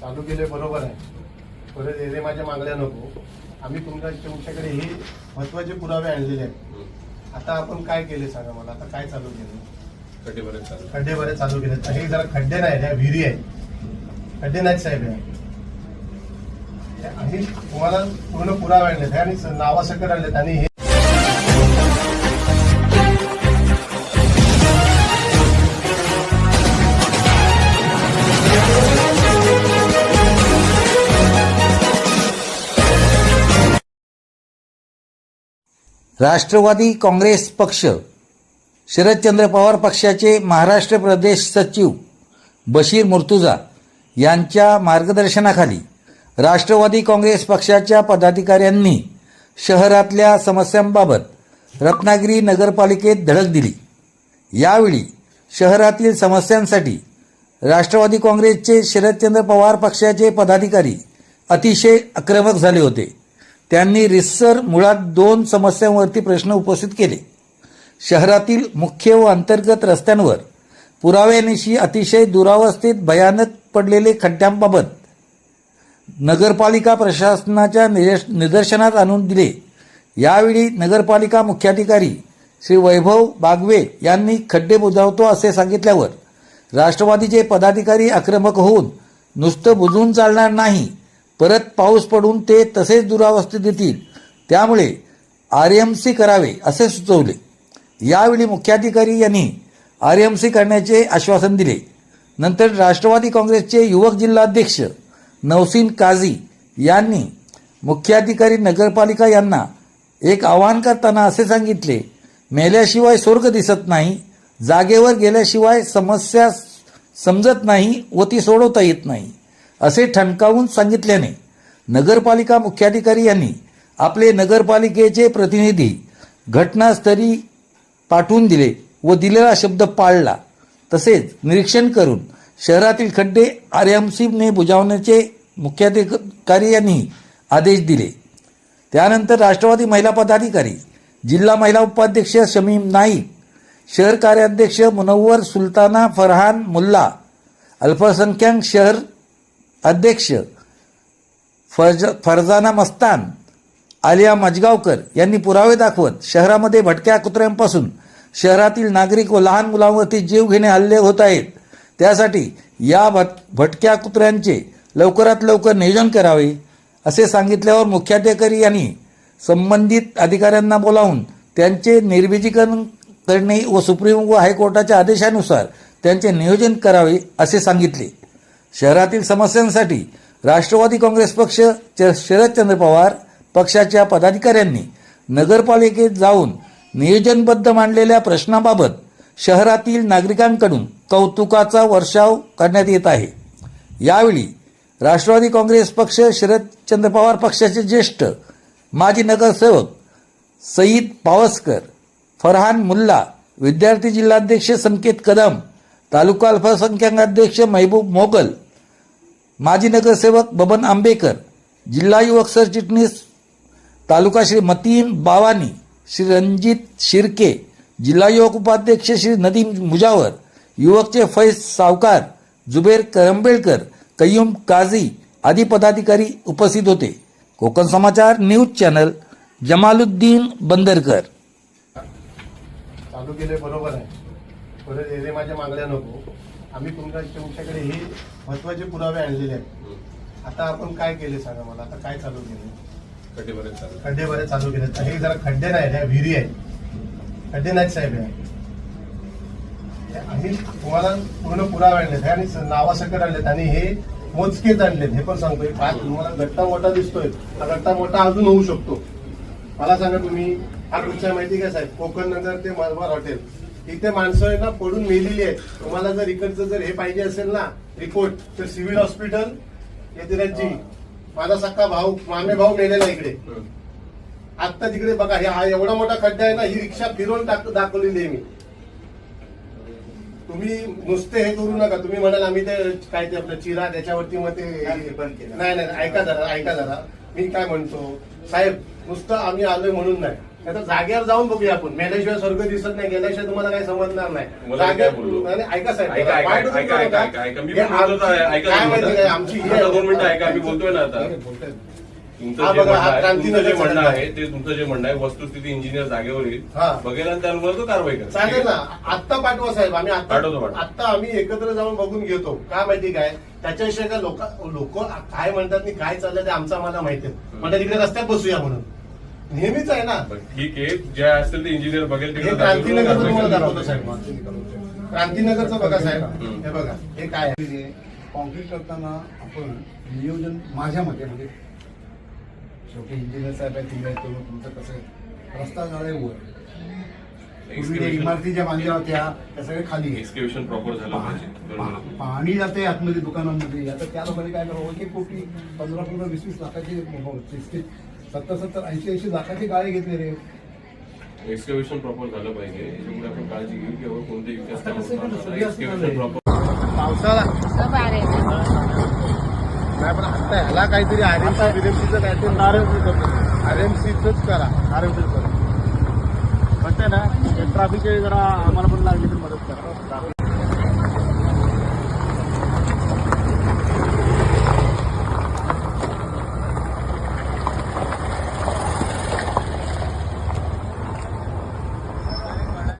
चालू केले बरोबर आहे. परत एरे माझ्या मागण्या नको. आम्ही तुमच्या तुमच्याकडे हे महत्त्वाचे पुरावे आणलेले आहेत. आता आपण काय केले सांगा मला? आता काय चालू केलं? कधी बरेच चालू. खड्डे बरे चालू केले. हे जरा खड्डे नाही त्या विहिरी आहेत. खड्डे नाहीत साहेब या. हे आम्ही तुम्हाला पूर्ण पुरावे आणलेत. हे आणि नावासकट आणलेत. आणि हे राष्ट्रवादी काँग्रेस पक्ष शरदचंद्र पवार पक्षाचे महाराष्ट्र प्रदेश सचिव बशीर मुर्तुजा यांच्या मार्गदर्शनाखाली राष्ट्रवादी काँग्रेस पक्षाच्या पदाधिकाऱ्यांनी शहरातल्या समस्यांबाबत रत्नागिरी नगरपालिकेत धडक दिली. यावेळी शहरातील समस्यांसाठी राष्ट्रवादी काँग्रेसचे शरदचंद्र पवार पक्षाचे पदाधिकारी अतिशय आक्रमक झाले होते. त्यांनी रिसर मुळात दोन समस्यांवरती प्रश्न उपस्थित केले. शहरातील मुख्य व अंतर्गत रस्त्यांवर पुराव्यानिशी अतिशय दुरावस्थेत भयानक पडलेले खड्ड्यांबाबत नगरपालिका प्रशासनाच्या निदर्श- निदर्शनात आणून दिले. यावेळी नगरपालिका मुख्याधिकारी श्री वैभव बागवे यांनी खड्डे बुजावतो असे सांगितल्यावर राष्ट्रवादीचे पदाधिकारी आक्रमक होऊन नुसतं बुजवून चालणार नाही परत पाऊस पडून ते तसेच दुरावस्थेत येतील. त्यामुळे आर एम सी करावे असे सुचवले. यावेळी मुख्याधिकारी यांनी आर एम सी करण्याचे आश्वासन दिले. नंतर राष्ट्रवादी काँग्रेसचे युवक जिल्हाध्यक्ष नवसीन काझी यांनी मुख्याधिकारी नगरपालिका यांना एक आवाहन करताना असे सांगितले मेल्याशिवाय स्वर्ग दिसत नाही जागेवर गेल्याशिवाय समस्या समजत नाही व ती सोडवता येत नाही. असे ठणकावून सांगितल्याने नगरपालिका मुख्याधिकारी यांनी आपले नगरपालिकेचे प्रतिनिधी घटनास्थळी पाठवून दिले व दिलेला शब्द पाळला. तसेच निरीक्षण करून शहरातील खड्डे आर एम सीने बुजावण्याचे मुख्याधिकारी यांनी आदेश दिले. त्यानंतर राष्ट्रवादी महिला पदाधिकारी जिल्हा महिला उपाध्यक्ष शमीम नाईक शहर कार्याध्यक्ष मुनव्वर सुलताना फरहान मुल्ला अल्पसंख्याक शहर अध्यक्ष फर्ज फरजाना मस्तान आलिया मजगावकर यांनी पुरावे दाखवत शहरामध्ये भटक्या कुत्र्यांपासून शहरातील नागरिक व लहान मुलांवरती जीव घेणे हल्ले होत आहेत. त्यासाठी या भट भटक्या कुत्र्यांचे लवकरात लवकर नियोजन करावे असे सांगितल्यावर मुख्याधिकारी यांनी संबंधित अधिकाऱ्यांना बोलावून त्यांचे निर्विजीकरण करणे व सुप्रीम व हायकोर्टाच्या आदेशानुसार त्यांचे नियोजन करावे असे सांगितले. शहरातील समस्यांसाठी राष्ट्रवादी काँग्रेस पक्ष च- शरदचंद्र पवार पक्षाच्या पदाधिकाऱ्यांनी नगरपालिकेत जाऊन नियोजनबद्ध मांडलेल्या प्रश्नाबाबत शहरातील नागरिकांकडून कौतुकाचा वर्षाव करण्यात येत आहे. यावेळी राष्ट्रवादी काँग्रेस पक्ष शरदचंद्र पवार पक्षाचे ज्येष्ठ माजी नगरसेवक सईद पावसकर फरहान मुल्ला विद्यार्थी जिल्हाध्यक्ष संकेत कदम तालुका अल्पसंख्याक अध्यक्ष महबूब मोगल माजी नगरसेवक बबन आंबेकर जिल्हा युवक सरचिटणीस तालुका श्री मतीन बावानी श्री रणजित शिर्के जिल्हा युवक उपाध्यक्ष श्री नदीम मुजावर युवकचे फैज सावकार जुबेर करंबेळकर कय्यूम काझी आदी पदाधिकारी उपस्थित होते. Kokan Samachar news channel Jamaluddin Bandarkar. चालू केले बरोबर आहे. परत एरे माझ्या मागण्या नको आम्ही तुमच्या तुमच्याकडे हे महत्त्वाचे पुरावे आणलेले आहेत. आता आपण काय केले सांगा मला? आता काय चालू केले कधी बरेच चालू खड्डे बरे चालू केले. हे जरा खड्डे नाही त्या विहिरी आहेत. खड्डे नाहीत साहेब या. आम्ही तुम्हाला पूर्ण पुरावे आणलेत. आणि नावासकट आणलेत आणि हे मोजकेच आणलेत. हे पण सांगतोय. फार तुम्हाला गट्टा मोठा दिसतोय. हा गट्टा मोठा अजून होऊ शकतो. मला सांगा तुम्ही हा कुठच्या माहिती काय साहेब? कोकण नगर ते मलबार हॉटेल. इथे माणसं ना पडून मेलेली आहेत. तुम्हाला जर इकडचं जर हे पाहिजे असेल ना रिपोर्ट तर सिव्हिल हॉस्पिटल यतिराजजी माझा सक्का भाऊ मामे भाऊ मेलेला इकडे. आत्ता तिकडे बघा हे हा एवढा मोठा खड्डा आहे ना ही रिक्षा फिरवून टाक दाखवलेली आहे मी. तुम्ही नुसते हे करू नका. तुम्ही म्हणाल आम्ही ते काय ते आपलं चिरा त्याच्यावरती मग ते. नाही नाही ऐका जरा ऐका जरा. मी काय म्हणतो? साहेब नुसतं आम्ही आलोय म्हणून नाही. आता जागेवर जाऊन बघूया आपण. मेल्याशिवाय स्वर्ग दिसत नाही गेल्याशिवाय तुम्हाला काही समजणार नाही. मला काय जागेवर- बोललो? नाही, नाही, ऐका साहेब ऐका ऐका वाईट ऐका होतं ऐका का? ऐका ऐका मी पण बोलतो आमची- आहे, ऐका काय माहिती. काय, आमची ही आता दोन मिनिटं ऐका मी बोलतोय ना आता. हा, तुमचं जे बघा, हा म्हणणं आहे क्रांती तुमचं जे नगर म्हणणं आहे ते तुमचं जे म्हणणं आहे वस्तुस्थिती इंजिनियर जागेवर येईल. हा. बघेल आणि त्यानुसार तो कारवाई करेल. चालेल ना. आत्ता पाठवा साहेब आम्ही पाठवतो, आता पाठवतो. आत्ता आम्ही एकत्र जाऊन बघून घेतो. काय माहिती काय? त्याच्याविषयी काय लोक लोक काय म्हणतात आणि काय चाललंय ते आमचं आम्हाला माहिती आहे. म्हणतात तिकडे रस्त्यात बसूया म्हणून. नेहमीच आहे ना. बरं, ठीक आहे. जे असेल ते इंजिनियर बघेल हे तिकडे क्रांतीनगरचं तुम्हाला करेल. दाखवतो साहेब. क्रांतीनगरचं बघा साहेब. हम्म. हे बघा. हे काय आहे? कॉन्क्रीट करताना आपण नियोजन माझ्या मते म्हणजे शेवटी इंजिनियर साहेब आहे तुम्ही तेव्हा तुमचं कसं आहे? रस्ता झालाय वर. पूर्वी इमारती ज्या बांधल्या होत्या त्या सगळ्या खाली आहे. एक्सकेव्हिशन प्रॉपर झालं पाहिजे. पा- बरोबर. पाणी जाते आतमध्ये दुकानामध्ये. आता त्या लोकांनी काय करावं? एक कोटी पंधरा पंधरा वीस वीस लाखाचे सत्तर सत्तर ऐंशी ऐंशी लाखाचे गाळे घेतले रे. एक्सकेव्हिशन प्रॉपर झालं पाहिजे. याच्यामुळे आपण काळजी घेऊ की कोणते. प्रॉपर पावसाळा. नाही पण आता ह्याला काहीतरी आर एम सी बिरेमसीचं काहीतरी आर एम सी करतो. आर एम सीच करा. आर एम सी करा ना ट्रॅफिकचे जरा आम्हाला पण लागली तर मदत करा.